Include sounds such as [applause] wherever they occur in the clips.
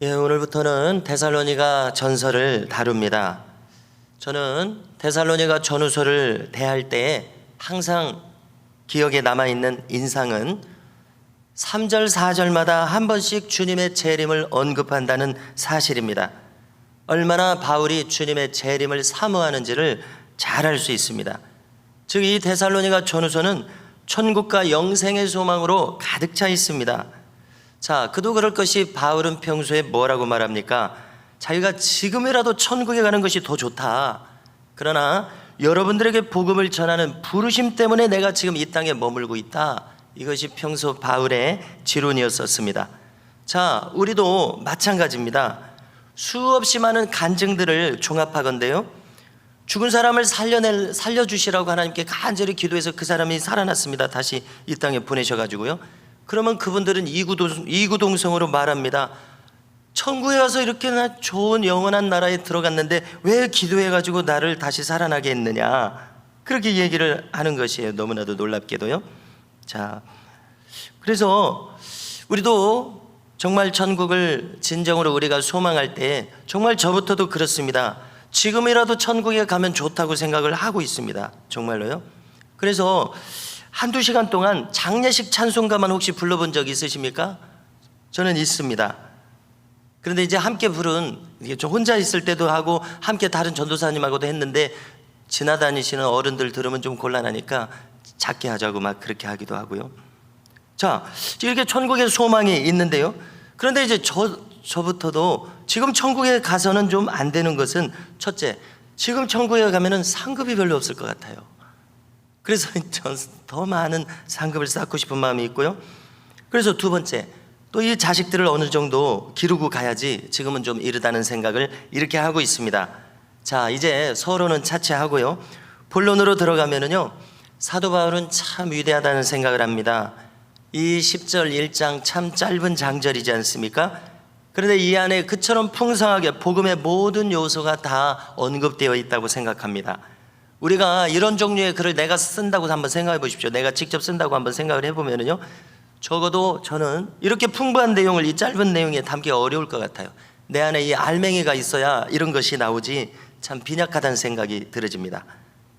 예, 오늘부터는 데살로니가 전설을 다룹니다. 저는 데살로니가 전후서를 대할 때 항상 기억에 남아 있는 인상은 3절, 4절마다 한 번씩 주님의 재림을 언급한다는 사실입니다. 얼마나 바울이 주님의 재림을 사모하는지를 잘 알 수 있습니다. 즉, 이 데살로니가 전후서는 천국과 영생의 소망으로 가득 차 있습니다. 자, 그도 그럴 것이 바울은 평소에 뭐라고 말합니까? 자기가 지금이라도 천국에 가는 것이 더 좋다. 그러나 여러분들에게 복음을 전하는 부르심 때문에 내가 지금 이 땅에 머물고 있다. 이것이 평소 바울의 지론이었었습니다. 자, 우리도 마찬가지입니다. 수없이 많은 간증들을 종합하건대요. 죽은 사람을 살려낼 살려주시라고 하나님께 간절히 기도해서 그 사람이 살아났습니다. 다시 이 땅에 보내셔가지고요. 그러면 그분들은 이구동, 이구동성으로 말합니다. 천국에 가서 이렇게 나 좋은 영원한 나라에 들어갔는데 왜 기도해가지고 나를 다시 살아나게 했느냐. 그렇게 얘기를 하는 것이에요. 너무나도 놀랍게도요. 자, 그래서 우리도 정말 천국을 진정으로 우리가 소망할 때 정말 저부터도 그렇습니다. 지금이라도 천국에 가면 좋다고 생각을 하고 있습니다. 정말로요. 그래서 한두 시간 동안 장례식 찬송가만 혹시 불러본 적 있으십니까? 저는 있습니다. 그런데 이제 함께 부른 이게 좀 혼자 있을 때도 하고 함께 다른 전도사님하고도 했는데 지나다니시는 어른들 들으면 좀 곤란하니까 작게 하자고 막 그렇게 하기도 하고요. 자, 이렇게 천국에 소망이 있는데요. 그런데 이제 저, 저부터도 지금 천국에 가서는 좀 안 되는 것은 첫째, 지금 천국에 가면은 상급이 별로 없을 것 같아요. 그래서 [laughs] 전더 많은 상급을 쌓고 싶은 마음이 있고요. 그래서 두 번째, 또 이 자식들을 어느 정도 기르고 가야지 지금은 좀 이르다는 생각을 이렇게 하고 있습니다. 자, 이제 서로는 차치하고요. 본론으로 들어가면은요. 사도 바울은 참 위대하다는 생각을 합니다. 이 10절 1장 참 짧은 장절이지 않습니까? 그런데 이 안에 그처럼 풍성하게 복음의 모든 요소가 다 언급되어 있다고 생각합니다. 우리가 이런 종류의 글을 내가 쓴다고 한번 생각해 보십시오. 내가 직접 쓴다고 한번 생각을 해보면요. 적어도 저는 이렇게 풍부한 내용을 이 짧은 내용에 담기 어려울 것 같아요. 내 안에 이 알맹이가 있어야 이런 것이 나오지 참 빈약하다는 생각이 들어집니다.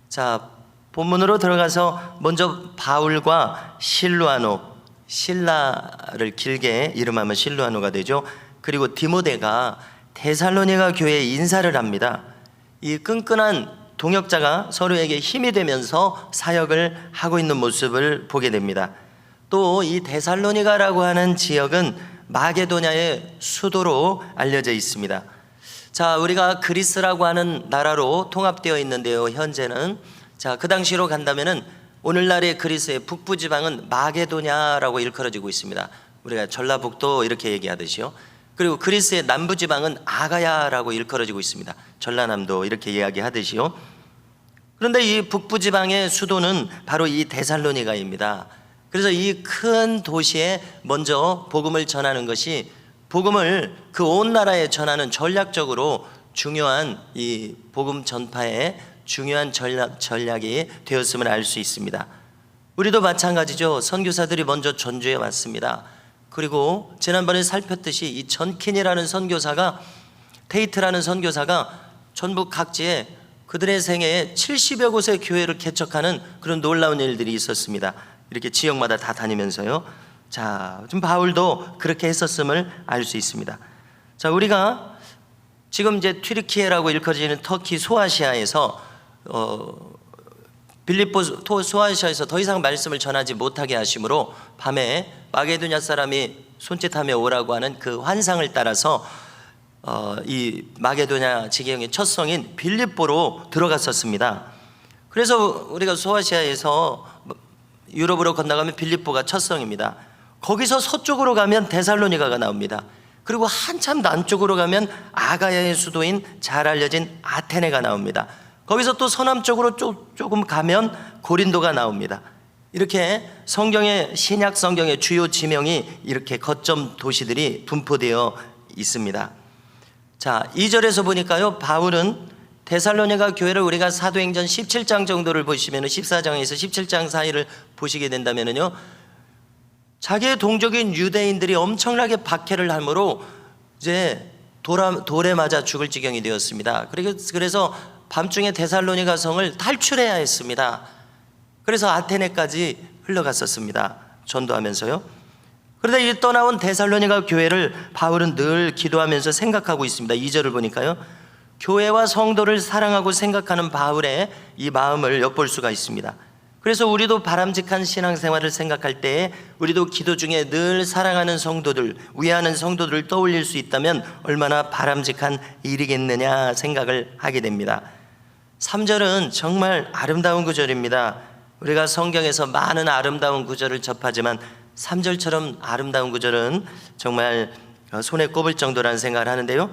자, 본문으로 들어가서 먼저 바울과 실루아노, 신라를 길게 이름하면 실루아노가 되죠. 그리고 디모데가 데살로니가 교회에 인사를 합니다. 이 끈끈한 동역자가 서로에게 힘이 되면서 사역을 하고 있는 모습을 보게 됩니다. 또 이 데살로니가라고 하는 지역은 마게도냐의 수도로 알려져 있습니다. 자, 우리가 그리스라고 하는 나라로 통합되어 있는데요. 현재는 자, 그 당시로 간다면은 오늘날의 그리스의 북부 지방은 마게도냐라고 일컬어지고 있습니다. 우리가 전라북도 이렇게 얘기하듯이요. 그리고 그리스의 남부 지방은 아가야라고 일컬어지고 있습니다. 전라남도 이렇게 이야기하듯이요. 그런데 이 북부 지방의 수도는 바로 이 데살로니가입니다. 그래서 이 큰 도시에 먼저 복음을 전하는 것이 복음을 그 온 나라에 전하는 전략적으로 중요한 이 복음 전파의 중요한 전략, 전략이 되었음을 알 수 있습니다. 우리도 마찬가지죠. 선교사들이 먼저 전주에 왔습니다. 그리고 지난번에 살폈듯이 이 전킨이라는 선교사가 테이트라는 선교사가 전국 각지에 그들의 생애에 70여 곳의 교회를 개척하는 그런 놀라운 일들이 있었습니다. 이렇게 지역마다 다 다니면서요. 자, 좀 바울도 그렇게 했었음을 알 수 있습니다. 자, 우리가 지금 이제 튀르키예라고 일컬어지는 터키 소아시아에서 어, 빌립보 토- 소아시아에서 더 이상 말씀을 전하지 못하게 하심으로 밤에 마게도냐 사람이 손짓하며 오라고 하는 그 환상을 따라서 어, 이 마게도냐 지경의 첫 성인 빌립보로 들어갔었습니다. 그래서 우리가 소아시아에서 유럽으로 건너가면 빌립보가 첫 성입니다. 거기서 서쪽으로 가면 데살로니가가 나옵니다. 그리고 한참 남쪽으로 가면 아가야의 수도인 잘 알려진 아테네가 나옵니다. 거기서 또 서남쪽으로 조, 조금 가면 고린도가 나옵니다. 이렇게 성경의 신약 성경의 주요 지명이 이렇게 거점 도시들이 분포되어 있습니다. 자, 2절에서 보니까요. 바울은 데살로니가 교회를 우리가 사도행전 17장 정도를 보시면 14장에서 17장 사이를 보시게 된다면요. 자기의 동족인 유대인들이 엄청나게 박해를 하므로 이제 돌아, 돌에 맞아 죽을 지경이 되었습니다. 그래서 밤중에 데살로니가 성을 탈출해야 했습니다. 그래서 아테네까지 흘러갔었습니다. 전도하면서요. 그런데 이 떠나온 데살로니가 교회를 바울은 늘 기도하면서 생각하고 있습니다. 2절을 보니까요. 교회와 성도를 사랑하고 생각하는 바울의 이 마음을 엿볼 수가 있습니다. 그래서 우리도 바람직한 신앙생활을 생각할 때 우리도 기도 중에 늘 사랑하는 성도들, 위하는 성도들을 떠올릴 수 있다면 얼마나 바람직한 일이겠느냐 생각을 하게 됩니다. 3절은 정말 아름다운 구절입니다. 우리가 성경에서 많은 아름다운 구절을 접하지만 3절처럼 아름다운 구절은 정말 손에 꼽을 정도라는 생각을 하는데요.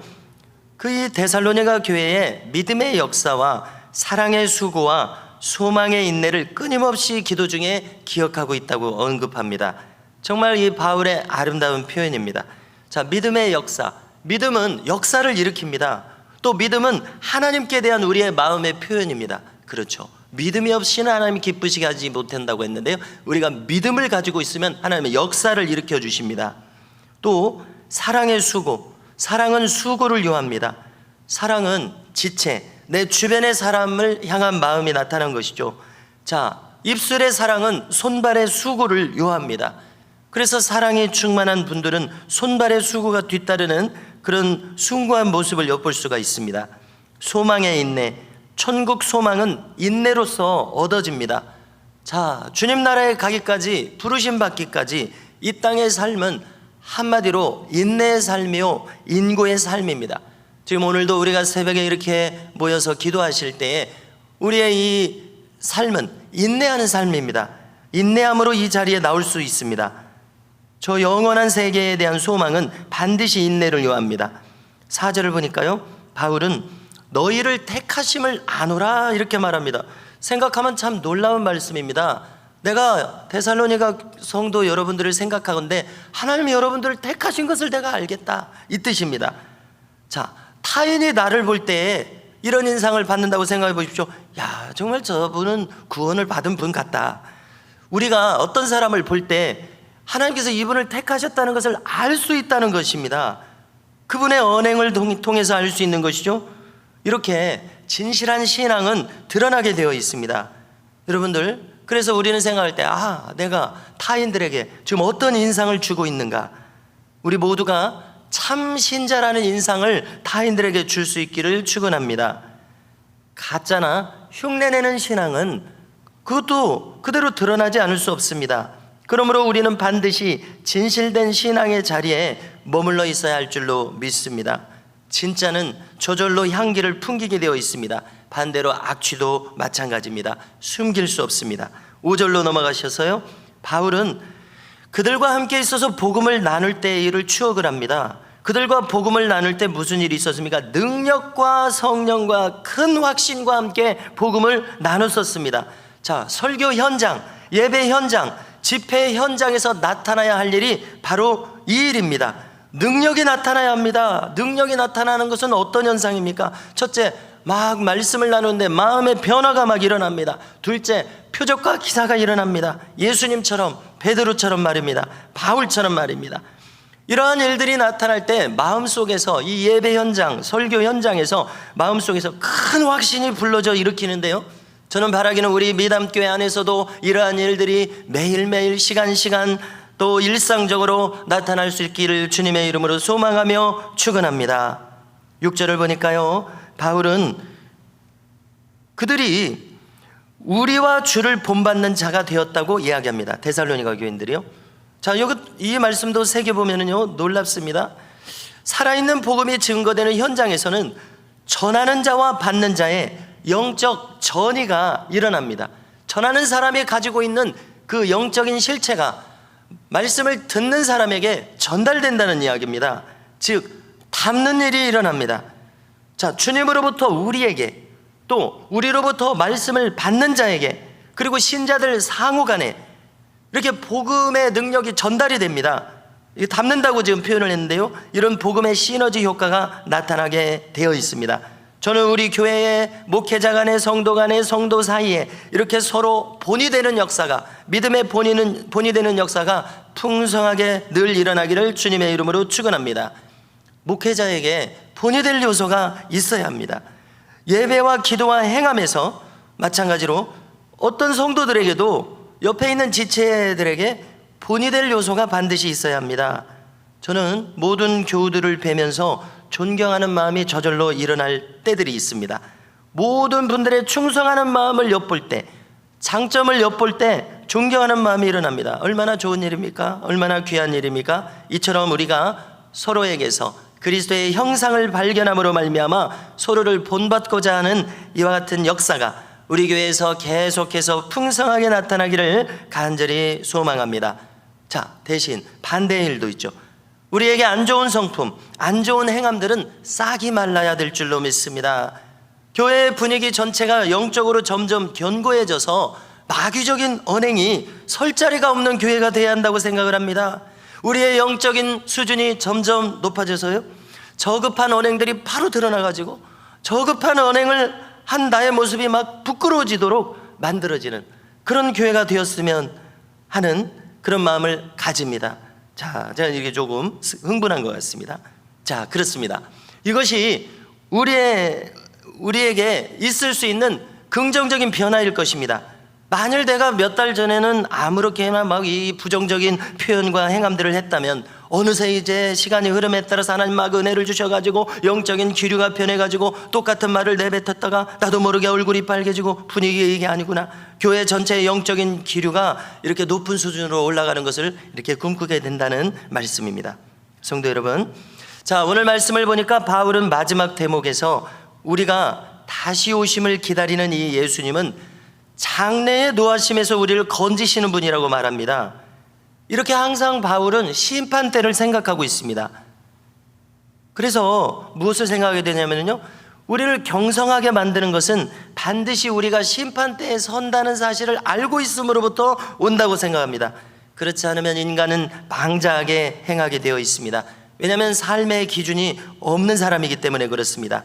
그 이 데살로니가 교회의 믿음의 역사와 사랑의 수고와 소망의 인내를 끊임없이 기도 중에 기억하고 있다고 언급합니다. 정말 이 바울의 아름다운 표현입니다. 자, 믿음의 역사. 믿음은 역사를 일으킵니다. 또 믿음은 하나님께 대한 우리의 마음의 표현입니다. 그렇죠. 믿음이 없이는 하나님 기쁘시게 하지 못한다고 했는데요. 우리가 믿음을 가지고 있으면 하나님의 역사를 일으켜 주십니다. 또 사랑의 수고. 사랑은 수고를 요합니다. 사랑은 지체, 내 주변의 사람을 향한 마음이 나타난 것이죠. 자, 입술의 사랑은 손발의 수고를 요합니다. 그래서 사랑이 충만한 분들은 손발의 수고가 뒤따르는 그런 숭고한 모습을 엿볼 수가 있습니다. 소망의 인내, 천국 소망은 인내로서 얻어집니다. 자, 주님 나라에 가기까지 부르심 받기까지 이 땅의 삶은 한마디로 인내의 삶이요 인고의 삶입니다. 지금 오늘도 우리가 새벽에 이렇게 모여서 기도하실 때에 우리의 이 삶은 인내하는 삶입니다. 인내함으로 이 자리에 나올 수 있습니다. 저 영원한 세계에 대한 소망은 반드시 인내를 요합니다. 사절을 보니까요. 바울은 너희를 택하심을 아노라 이렇게 말합니다. 생각하면 참 놀라운 말씀입니다. 내가 데살로니가 성도 여러분들을 생각하건대 하나님이 여러분들을 택하신 것을 내가 알겠다 이 뜻입니다. 자, 타인이 나를 볼때 이런 인상을 받는다고 생각해 보십시오. 야, 정말 저분은 구원을 받은 분 같다. 우리가 어떤 사람을 볼 때 하나님께서 이분을 택하셨다는 것을 알 수 있다는 것입니다. 그분의 언행을 통- 통해서 알 수 있는 것이죠. 이렇게 진실한 신앙은 드러나게 되어 있습니다. 여러분들, 그래서 우리는 생각할 때, 아, 내가 타인들에게 지금 어떤 인상을 주고 있는가? 우리 모두가 참 신자라는 인상을 타인들에게 줄 수 있기를 축원합니다. 가짜나 흉내내는 신앙은 그것도 그대로 드러나지 않을 수 없습니다. 그러므로 우리는 반드시 진실된 신앙의 자리에 머물러 있어야 할 줄로 믿습니다. 진짜는 저절로 향기를 풍기게 되어 있습니다. 반대로 악취도 마찬가지입니다. 숨길 수 없습니다. 5절로 넘어가셔서요. 바울은 그들과 함께 있어서 복음을 나눌 때의 일을 추억을 합니다. 그들과 복음을 나눌 때 무슨 일이 있었습니까? 능력과 성령과 큰 확신과 함께 복음을 나눴었습니다. 자, 설교 현장, 예배 현장, 집회 현장에서 나타나야 할 일이 바로 이 일입니다. 능력이 나타나야 합니다. 능력이 나타나는 것은 어떤 현상입니까? 첫째, 막 말씀을 나누는데 마음의 변화가 막 일어납니다. 둘째, 표적과 기사가 일어납니다. 예수님처럼 베드로처럼 말입니다. 바울처럼 말입니다. 이러한 일들이 나타날 때 마음속에서 이 예배 현장, 설교 현장에서 마음속에서 큰 확신이 불러져 일으키는데요. 저는 바라기는 우리 미담교회 안에서도 이러한 일들이 매일매일 시간 시간 또 일상적으로 나타날 수 있기를 주님의 이름으로 소망하며 축원합니다. 6절을 보니까요. 바울은 그들이 우리와 주를 본받는 자가 되었다고 이야기합니다. 데살로니가 교인들이요. 자, 여기 이 말씀도 새겨 보면은요 놀랍습니다. 살아있는 복음이 증거되는 현장에서는 전하는 자와 받는 자의 영적 전이가 일어납니다. 전하는 사람이 가지고 있는 그 영적인 실체가 말씀을 듣는 사람에게 전달된다는 이야기입니다. 즉, 담는 일이 일어납니다. 자, 주님으로부터 우리에게 또 우리로부터 말씀을 받는 자에게 그리고 신자들 상호 간에 이렇게 복음의 능력이 전달이 됩니다. 담는다고 지금 표현을 했는데요. 이런 복음의 시너지 효과가 나타나게 되어 있습니다. 저는 우리 교회의 목회자 간의 성도 간의 성도 사이에 이렇게 서로 본이 되는 역사가 믿음의 본이는 본이 되는 역사가 풍성하게 늘 일어나기를 주님의 이름으로 축원합니다. 목회자에게 본이 될 요소가 있어야 합니다. 예배와 기도와 행함에서 마찬가지로 어떤 성도들에게도 옆에 있는 지체들에게 본이 될 요소가 반드시 있어야 합니다. 저는 모든 교우들을 뵈면서 존경하는 마음이 저절로 일어날 때들이 있습니다. 모든 분들의 충성하는 마음을 엿볼 때, 장점을 엿볼 때 존경하는 마음이 일어납니다. 얼마나 좋은 일입니까? 얼마나 귀한 일입니까? 이처럼 우리가 서로에게서 그리스도의 형상을 발견함으로 말미암아 서로를 본받고자 하는 이와 같은 역사가 우리 교회에서 계속해서 풍성하게 나타나기를 간절히 소망합니다. 자, 대신 반대의 일도 있죠. 우리에게 안 좋은 성품, 안 좋은 행함들은 싹이 말라야 될 줄로 믿습니다. 교회 분위기 전체가 영적으로 점점 견고해져서 마귀적인 언행이 설 자리가 없는 교회가 돼야 한다고 생각을 합니다. 우리의 영적인 수준이 점점 높아져서요. 저급한 언행들이 바로 드러나가지고 저급한 언행을 한 나의 모습이 막 부끄러워지도록 만들어지는 그런 교회가 되었으면 하는 그런 마음을 가집니다. 자, 제가 이게 조금 흥분한 것 같습니다. 자, 그렇습니다. 이것이 우리의 우리에게 있을 수 있는 긍정적인 변화일 것입니다. 만일 내가 몇 달 전에는 아무렇게나 막 이 부정적인 표현과 행함들을 했다면 어느새 이제 시간이 흐름에 따라서 하나님 막 은혜를 주셔가지고 영적인 기류가 변해가지고 똑같은 말을 내뱉었다가 나도 모르게 얼굴이 빨개지고 분위기 이게 아니구나 교회 전체의 영적인 기류가 이렇게 높은 수준으로 올라가는 것을 이렇게 꿈꾸게 된다는 말씀입니다. 성도 여러분, 자 오늘 말씀을 보니까 바울은 마지막 대목에서 우리가 다시 오심을 기다리는 이 예수님은 장래의 노하심에서 우리를 건지시는 분이라고 말합니다. 이렇게 항상 바울은 심판 때를 생각하고 있습니다. 그래서 무엇을 생각하게 되냐면요. 우리를 경성하게 만드는 것은 반드시 우리가 심판 때에 선다는 사실을 알고 있음으로부터 온다고 생각합니다. 그렇지 않으면 인간은 방자하게 행하게 되어 있습니다. 왜냐하면 삶의 기준이 없는 사람이기 때문에 그렇습니다.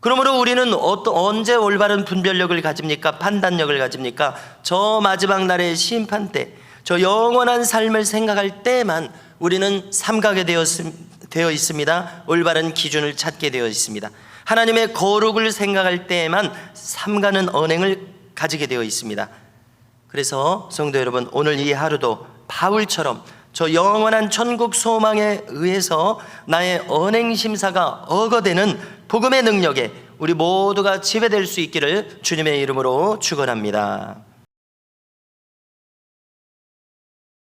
그러므로 우리는 언제 올바른 분별력을 가집니까? 판단력을 가집니까? 저 마지막 날의 심판 때, 저 영원한 삶을 생각할 때만 우리는 되었, 되어 있습니다. 올바른 기준을 찾게 되어 있습니다. 하나님의 거룩을 생각할 때에만 삼가는 언행을 가지게 되어 있습니다. 그래서 성도 여러분, 오늘 이 하루도 바울처럼 저 영원한 천국 소망에 의해서 나의 언행 심사가 어거되는 복음의 능력에 우리 모두가 지배될 수 있기를 주님의 이름으로 축원합니다.